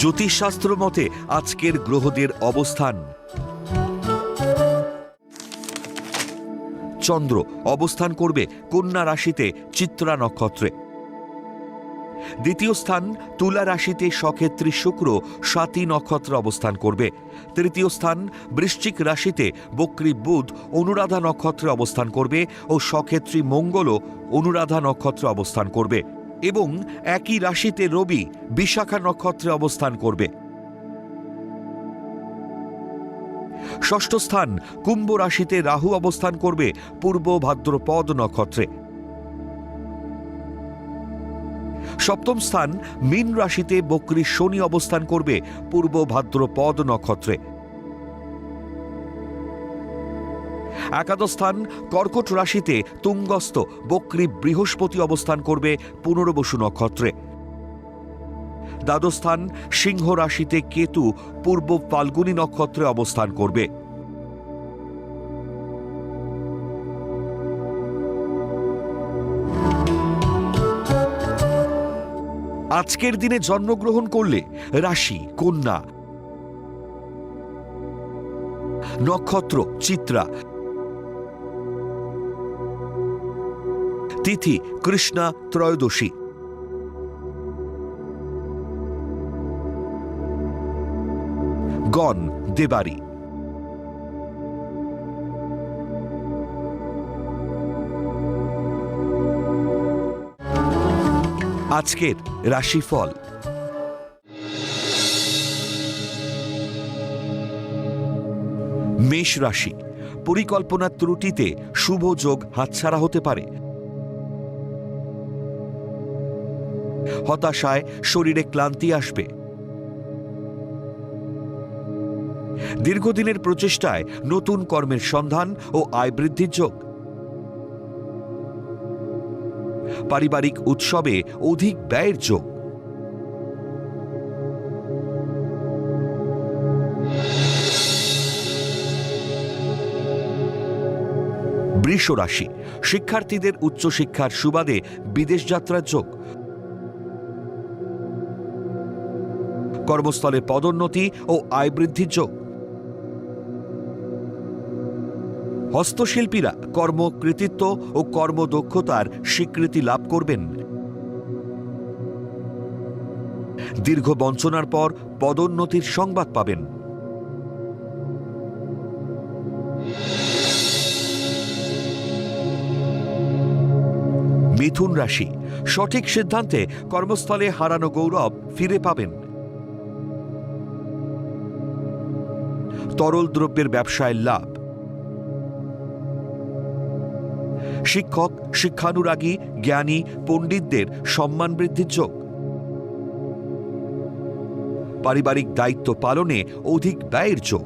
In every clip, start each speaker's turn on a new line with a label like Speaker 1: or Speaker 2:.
Speaker 1: জ্যোতিষশাস্ত্র মতে আজকের গ্রহদের অবস্থান। চন্দ্র অবস্থান করবে কন্যা রাশিতে চিত্রা নক্ষত্রে। দ্বিতীয় স্থান তুলা রাশিতে সক্ষেত্রী শুক্র সাতী নক্ষত্রে অবস্থান করবে। তৃতীয় স্থান বৃশ্চিক রাশিতে বক্রী বুধ অনুরাধা নক্ষত্রে অবস্থান করবে ও সক্ষেত্রী মঙ্গলও অনুরাধা নক্ষত্রে অবস্থান করবে। এবং একই রাশিতে রবি বিশাখা নক্ষত্রে অবস্থান করবে। ষষ্ঠ স্থান কুম্ভ রাশিতে রাহু অবস্থান করবে পূর্ব ভাদ্রপদ নক্ষত্রে। সপ্তম স্থান মীন রাশিতে বক্রী শনি অবস্থান করবে পূর্ব ভাদ্রপদ নক্ষত্রে। একাদশ স্থান কর্কট রাশিতে তুঙ্গস্থ, বক্রী বৃহস্পতি অবস্থান করবে পুনর্বসু নক্ষত্রে। দ্বাদশ স্থান সিংহ রাশিতে কেতু, পূর্ব ফাল্গুনী নক্ষত্রে অবস্থান করবে। আজকের দিনে জন্মগ্রহণ করলে রাশি, কন্যা, নক্ষত্র, চিত্রা তিথি কৃষ্ণা ত্রয়োদশী। গণ দেবারি। আজকের রাশিফল। মেষ রাশি পরিকল্পনার ত্রুটিতে শুভ যোগ হাতছাড়া হতে পারে। হতাশায় শরীরে ক্লান্তি আসবে। দীর্ঘদিনের প্রচেষ্টায় নতুন কর্মের সন্ধান ও আয় বৃদ্ধির যোগ। পারিবারিক উৎসবে অধিক ব্যয়ের যোগ। বৃষ রাশি শিক্ষার্থীদের উচ্চশিক্ষার সুবাদে বিদেশ যাত্রার যোগ। কর্মস্থলে পদোন্নতি ও আয় বৃদ্ধির যোগ। হস্তশিল্পীরা কর্মকৃতিত্ব ও কর্মদক্ষতার স্বীকৃতি লাভ করবেন। দীর্ঘ বঞ্চনার পর পদোন্নতির সংবাদ পাবেন। মিথুন রাশি, সঠিক সিদ্ধান্তে কর্মস্থলে হারানো গৌরব ফিরে পাবেন। তরল দ্রব্যের ব্যবসায় লাভ। শিক্ষক, শিক্ষানুরাগী, জ্ঞানী, পণ্ডিতদের সম্মান বৃদ্ধির যোগ। পারিবারিক দায়িত্ব পালনে অধিক ব্যয়ের যোগ।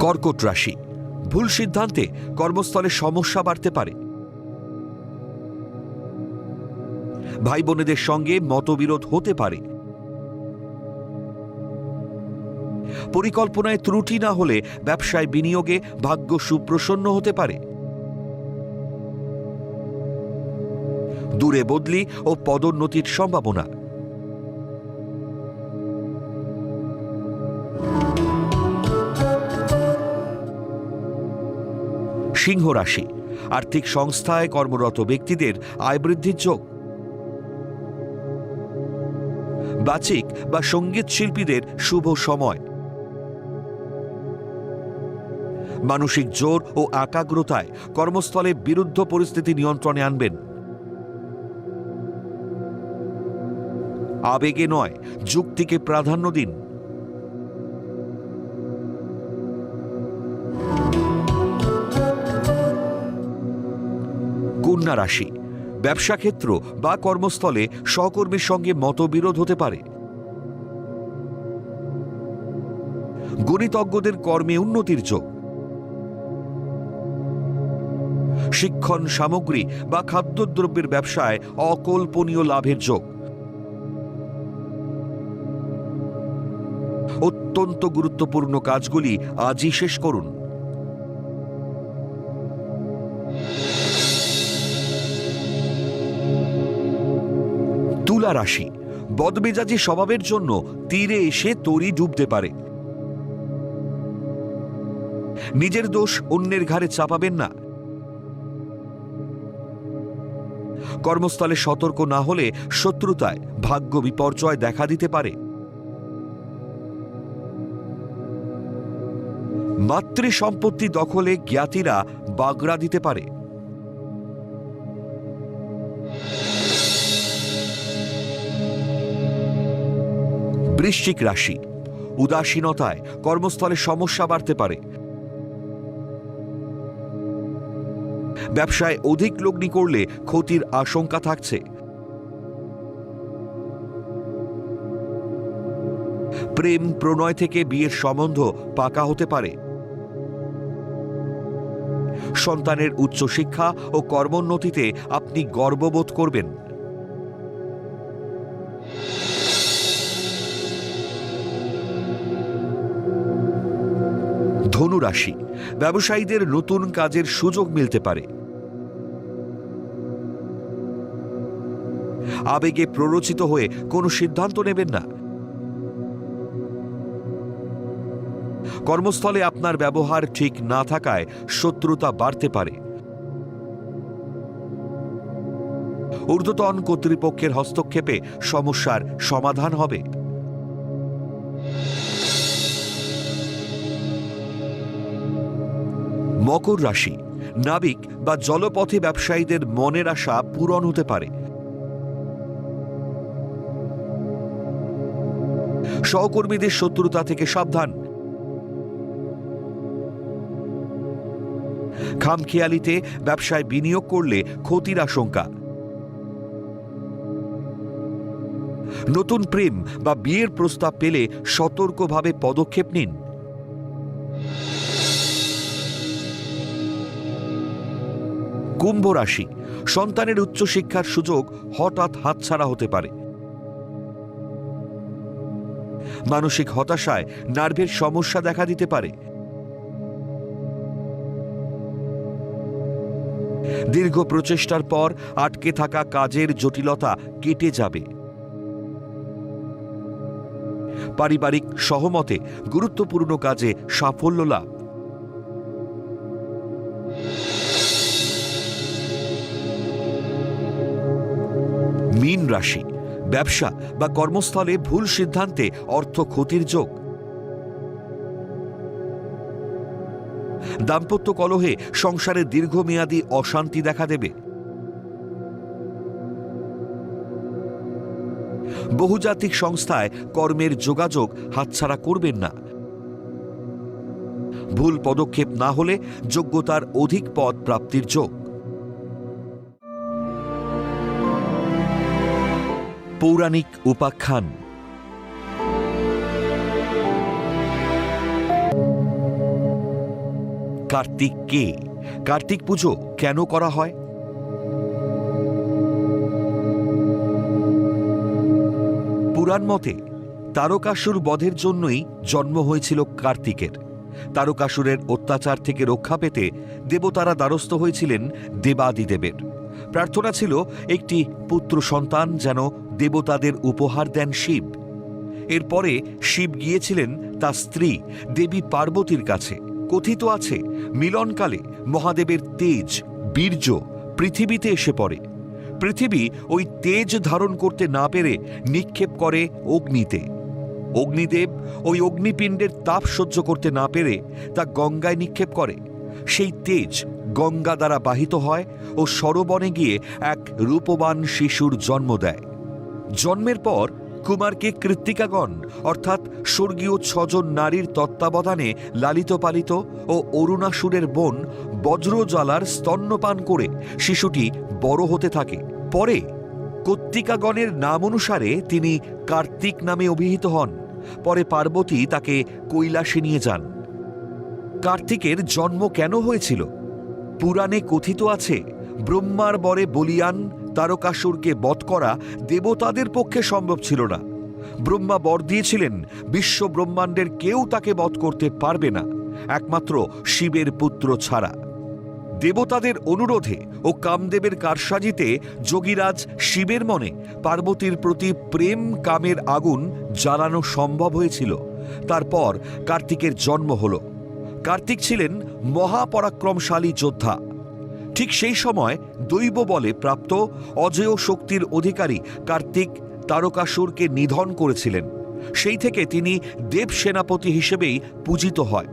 Speaker 1: কর্কট রাশি। ভুল সিদ্ধান্তে কর্মস্থলে সমস্যা বাড়তে পারে। ভাই বোনেদের সঙ্গে মতবিরোধ হতে পারে। পরিকল্পনায় ত্রুটি না হলে ব্যবসায় বিনিয়োগে ভাগ্য সুপ্রসন্ন হতে পারে। দূরে বদলি ও পদোন্নতির সম্ভাবনা। সিংহ রাশি আর্থিক সংস্থায় কর্মরত ব্যক্তিদের আয় বৃদ্ধির যোগ। বাচিক বা সংগীত শিল্পীদের শুভ সময়। মানসিক জোর ও একাগ্রতায় কর্মস্থলে বিরুদ্ধ পরিস্থিতি নিয়ন্ত্রণে আনবেন। আবেগে নয়, যুক্তিকে প্রাধান্য দিন। কন্যা রাশি। ব্যবসা ক্ষেত্র বা কর্মস্থলে সহকর্মীর সঙ্গে মতবিরোধ হতে পারে। গণিতজ্ঞদের কর্মে উন্নতির যোগ। শিক্ষণ, সামগ্রী বা খাদ্যদ্রব্যের ব্যবসায় অকল্পনীয় লাভের যোগ। অত্যন্ত গুরুত্বপূর্ণ কাজগুলি আজই শেষ করুন। তুলা রাশি বদমেজাজি স্বভাবের জন্য তীরে এসে তরি ডুবতে পারে। নিজের দোষ অন্যের ঘাড়ে চাপাবেন না। কর্মস্থলে সতর্ক না হলে শত্রুতায় ভাগ্য বিপর্যয় দেখা দিতে পারে। মাতৃ সম্পত্তি দখলে জ্ঞাতিরা বাগড়া দিতে পারে। বৃশ্চিক রাশি। উদাসীনতায় কর্মস্থলে সমস্যা বাড়তে পারে। ব্যবসায় অধিক লগ্নি করলে ক্ষতির আশঙ্কা থাকছে। প্রেম প্রণয় থেকে বিয়ের সম্বন্ধ পাকা হতে পারে। সন্তানের উচ্চশিক্ষা ও কর্মোন্নতিতে আপনি গর্ববোধ করবেন। ধনু রাশি ব্যবসায়ীদের নতুন কাজের সুযোগ মিলতে পারে। আবেগে প্ররোচিত হয়ে কোনো সিদ্ধান্ত নেবেন না। কর্মস্থলে আপনার ব্যবহার ঠিক না থাকায় শত্রুতা বাড়তে পারে। ঊর্ধ্বতন কর্তৃপক্ষের হস্তক্ষেপে সমস্যার সমাধান হবে। মকর রাশি। নাবিক বা জলপথে ব্যবসায়ীদের মনের আশা পূরণ হতে পারে। সহকর্মীদের শত্রুতা থেকে সাবধান। খামখেয়ালিতে ব্যবসায় বিনিয়োগ করলে ক্ষতির আশঙ্কা। নতুন প্রেম বা বিয়ের প্রস্তাব পেলে সতর্কভাবে পদক্ষেপ নিন। কুম্ভ রাশি। সন্তানের উচ্চশিক্ষার সুযোগ হঠাৎ হাতছাড়া হতে পারে। মানসিক হতাশায় নার্ভের সমস্যা দেখা দিতে পারে। দীর্ঘ প্রচেষ্টার পর আটকে থাকা কাজের জটিলতা কেটে যাবে। পারিবারিক সহমতে গুরুত্বপূর্ণ কাজে সাফল্য লাভ। মীন রাশি, ব্যবসা বা কর্মস্থলে ভুল সিদ্ধান্তে অর্থ ক্ষতির যোগ। দাম্পত্য কলহে সংসারে দীর্ঘমেয়াদী অশান্তি দেখা দেবে। বহুজাতিক সংস্থায় কর্মের যোগাযোগ হাতছাড়া করবেন না। ভুল পদক্ষেপ না হলে যোগ্যতার অধিক পদ প্রাপ্তির যোগ। পৌরাণিক উপাখ্যান। কার্তিক কে কার্তিক পুজো কেন করা হয়? পুরাণ মতে, তারকাসুর বধের জন্যই জন্ম হয়েছিল কার্তিকের। তারকাসুরের অত্যাচার থেকে রক্ষা পেতে দেবতারা দ্বারস্থ হয়েছিলেন দেবাদিদেবের। প্রার্থনা ছিল একটি পুত্র সন্তান যেন দেবতাদের উপহার দেন শিব। এরপরে শিব গিয়েছিলেন তার স্ত্রী, দেবী পার্বতীর কাছে। কথিত আছে, মিলনকালে মহাদেবের তেজ, বীর্য পৃথিবীতে এসে পড়ে। পৃথিবী ওই তেজ ধারণ করতে না পেরে নিক্ষেপ করে অগ্নিতে। অগ্নিদেব ওই অগ্নিপিণ্ডের তাপ সহ্য করতে না পেরে তা গঙ্গায় নিক্ষেপ করে। সেই তেজ গঙ্গা দ্বারা বাহিত হয় ও সরোবনে গিয়ে এক রূপবান শিশুর জন্ম দেয়। জন্মের পর কুমারকে কৃত্তিকাগণ, অর্থাৎ স্বর্গীয় ছজন নারীর তত্ত্বাবধানে লালিত পালিত ও অরুণাসুরের বোন বজ্রজ্বালার স্তন্যপান করে শিশুটি বড় হতে থাকে। পরে কর্তিকাগণের নাম অনুসারে তিনি কার্তিক নামে অভিহিত হন। পরে পার্বতী তাকে কৈলাসে নিয়ে যান। কার্তিকের জন্ম কেন হয়েছিল? পুরাণে কথিত আছে, ব্রহ্মার বরে বলিয়ান তারকাসুরকে বধ করা দেবতাদের পক্ষে সম্ভব ছিল না। ব্রহ্মা বর দিয়েছিলেন, বিশ্ব ব্রহ্মাণ্ডের কেউ তাকে বধ করতে পারবে না, একমাত্র শিবের পুত্র ছাড়া। দেবতাদের অনুরোধে ও কামদেবের কারসাজিতে যোগীরাজ শিবের মনে পার্বতীর প্রতি প্রেম কামের আগুন জ্বালানো সম্ভব হয়েছিল। তারপর কার্তিকের জন্ম হল। কার্তিক ছিলেন মহাপরাক্রমশালী যোদ্ধা। ঠিক সেই সময় দৈব বলে প্রাপ্ত অজেয় শক্তির অধিকারী কার্তিক তারকাসুরকে নিধন করেছিলেন। সেই থেকে তিনি দেব সেনাপতি হিসেবেই পূজিত হয়।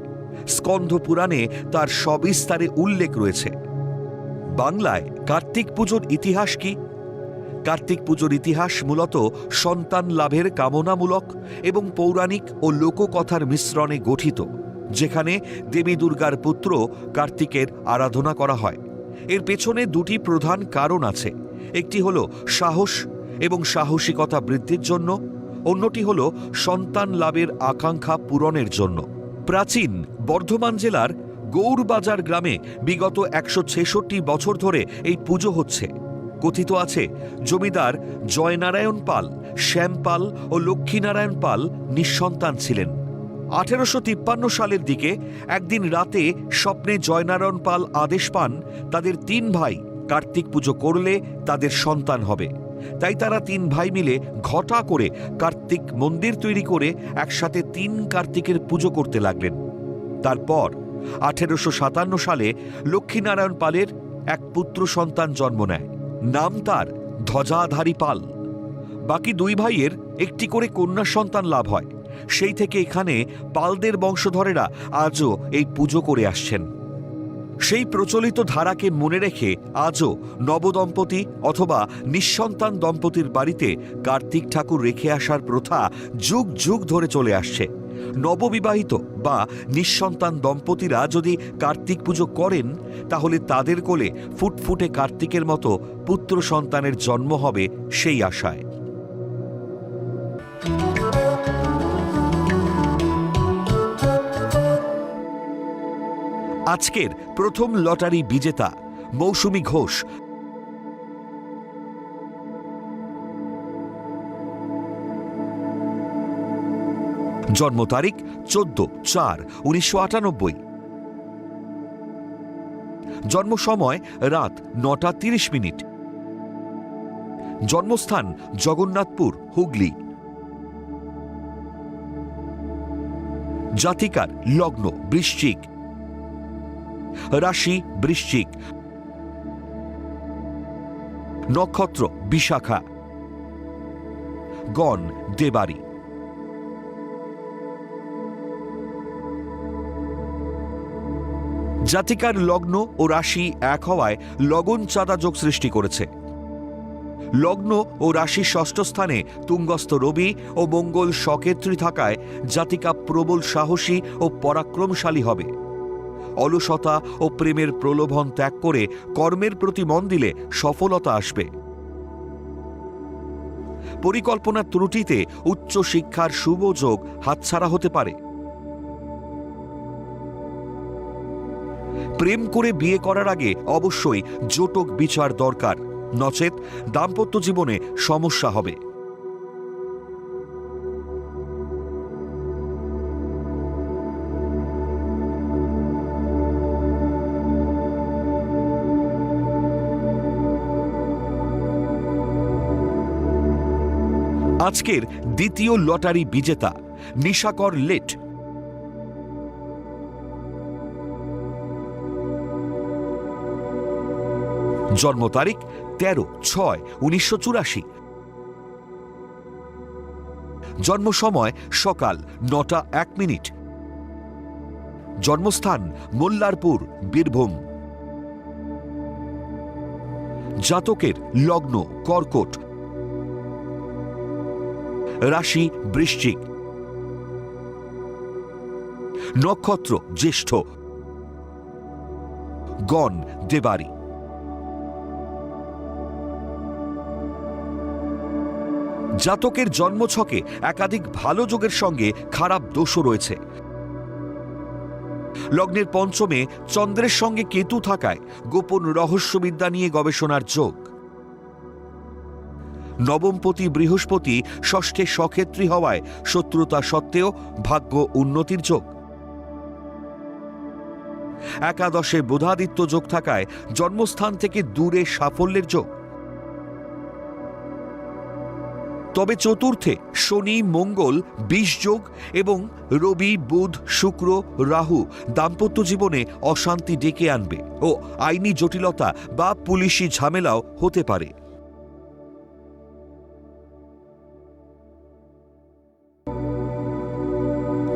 Speaker 1: স্কন্ধ পুরাণে তার সবিস্তারে উল্লেখ রয়েছে। বাংলায় কার্তিক পুজোর ইতিহাস কি? কার্তিক পুজোর ইতিহাস মূলত সন্তান লাভের কামনামূলক এবং পৌরাণিক ও লোককথার মিশ্রণে গঠিত, যেখানে দেবী দুর্গার পুত্র কার্তিকের আরাধনা করা হয়। এর পেছনে দুটি প্রধান কারণ আছে। একটি হল সাহস এবং সাহসিকতা বৃদ্ধির জন্য, অন্যটি হল সন্তান লাভের আকাঙ্ক্ষা পূরণের জন্য। প্রাচীন বর্ধমান জেলার গৌরবাজার গ্রামে বিগত একশো ছেষট্টি বছর ধরে এই পুজো হচ্ছে। কথিত আছে, জমিদার জয়নারায়ণ পাল শ্যাম পাল ও লক্ষ্মীনারায়ণ পাল নিঃসন্তান ছিলেন। আঠেরোশো তিপ্পান্ন সালের দিকে একদিন রাতে স্বপ্নে জয়নারায়ণ পাল আদেশ পান, তাদের তিন ভাই কার্তিক পুজো করলে তাদের সন্তান হবে। তাই তারা তিন ভাই মিলে ঘটা করে কার্তিক মন্দির তৈরি করে একসাথে তিন কার্তিকের পুজো করতে লাগলেন। তারপর আঠেরোশো সাতান্ন সালে লক্ষ্মীনারায়ণ পালের এক পুত্র সন্তান জন্ম নেয়। নাম তার ধ্বজাধারী পাল। বাকি দুই ভাইয়ের একটি করে কন্যা সন্তান লাভ হয়। সেই থেকে এখানে পালদের বংশধরেরা আজও এই পুজো করে আসছেন। সেই প্রচলিত ধারাকে মনে রেখে আজও নবদম্পতি অথবা নিঃসন্তান দম্পতির বাড়িতে কার্তিক ঠাকুর রেখে আসার প্রথা যুগ যুগ ধরে চলে আসছে। নববিবাহিত বা নিঃসন্তান দম্পতিরা যদি কার্তিক পুজো করেন, তাহলে তাদের কোলে ফুটফুটে কার্তিকের মতো পুত্র সন্তানের জন্ম হবে সেই আশায়। আজকের প্রথম লটারি বিজেতা, মৌসুমী ঘোষ। জন্ম তারিখ চোদ্দ চার উনিশশো আটানব্বই। জন্ম সময় রাত নটা তিরিশ মিনিট। জন্মস্থান জগন্নাথপুর, হুগলি। জাতিকার লগ্ন, বৃশ্চিক। রাশি, বৃশ্চিক। নক্ষত্র, বিশাখা। গণ, দেবারি। জাতিকার লগ্ন ও রাশি এক হওয়ায় লগন চাঁদা যোগ সৃষ্টি করেছে। লগ্ন ও রাশি ষষ্ঠ স্থানে তুঙ্গস্থ রবি ও মঙ্গল সকেত্রী থাকায় জাতিকা প্রবল সাহসী ও পরাক্রমশালী হবে। অলসতা ও প্রেমের প্রলোভন ত্যাগ করে কর্মের প্রতি মন দিলে সফলতা আসবে। পরিকল্পনার ত্রুটিতে উচ্চ শিক্ষার শুভ যোগ হাতছাড়া হতে পারে। প্রেম করে বিয়ে করার আগে অবশ্যই জোটক বিচার দরকার। নচেত দাম্পত্য জীবনে সমস্যা হবে। আজকের দ্বিতীয় লটারি বিজেতা নিশাকর লেট। জন্ম তারিখ তেরো ছয় উনিশশো চুরাশি। জন্ম সময় সকাল নটা এক মিনিট। জন্মস্থান মোল্লারপুর, বীরভূম। জাতকের লগ্ন, কর্কট রাশি বৃশ্চিক। নক্ষত্র জ্যেষ্ঠ। গণ দেবারি। জাতকের জন্মছকে একাধিক ভালো যোগের সঙ্গে খারাপ দোষও রয়েছে। লগ্নের পঞ্চমে চন্দ্রের সঙ্গে কেতু থাকায় গোপন রহস্যবিদ্যা নিয়ে গবেষণার যোগ। নবমপতি বৃহস্পতি ষষ্ঠে সক্ষেত্রী হওয়ায় শত্রুতা সত্ত্বেও ভাগ্য উন্নতির যোগ। একাদশে বোধাদিত্য যোগ থাকায় জন্মস্থান থেকে দূরে সাফল্যের যোগ। তবে চতুর্থে শনি, মঙ্গল, বিষ যোগ এবং রবি, বুধ, শুক্র, রাহু দাম্পত্য জীবনে অশান্তি ডেকে আনবে ও আইনি জটিলতা বা পুলিশি ঝামেলাও হতে পারে।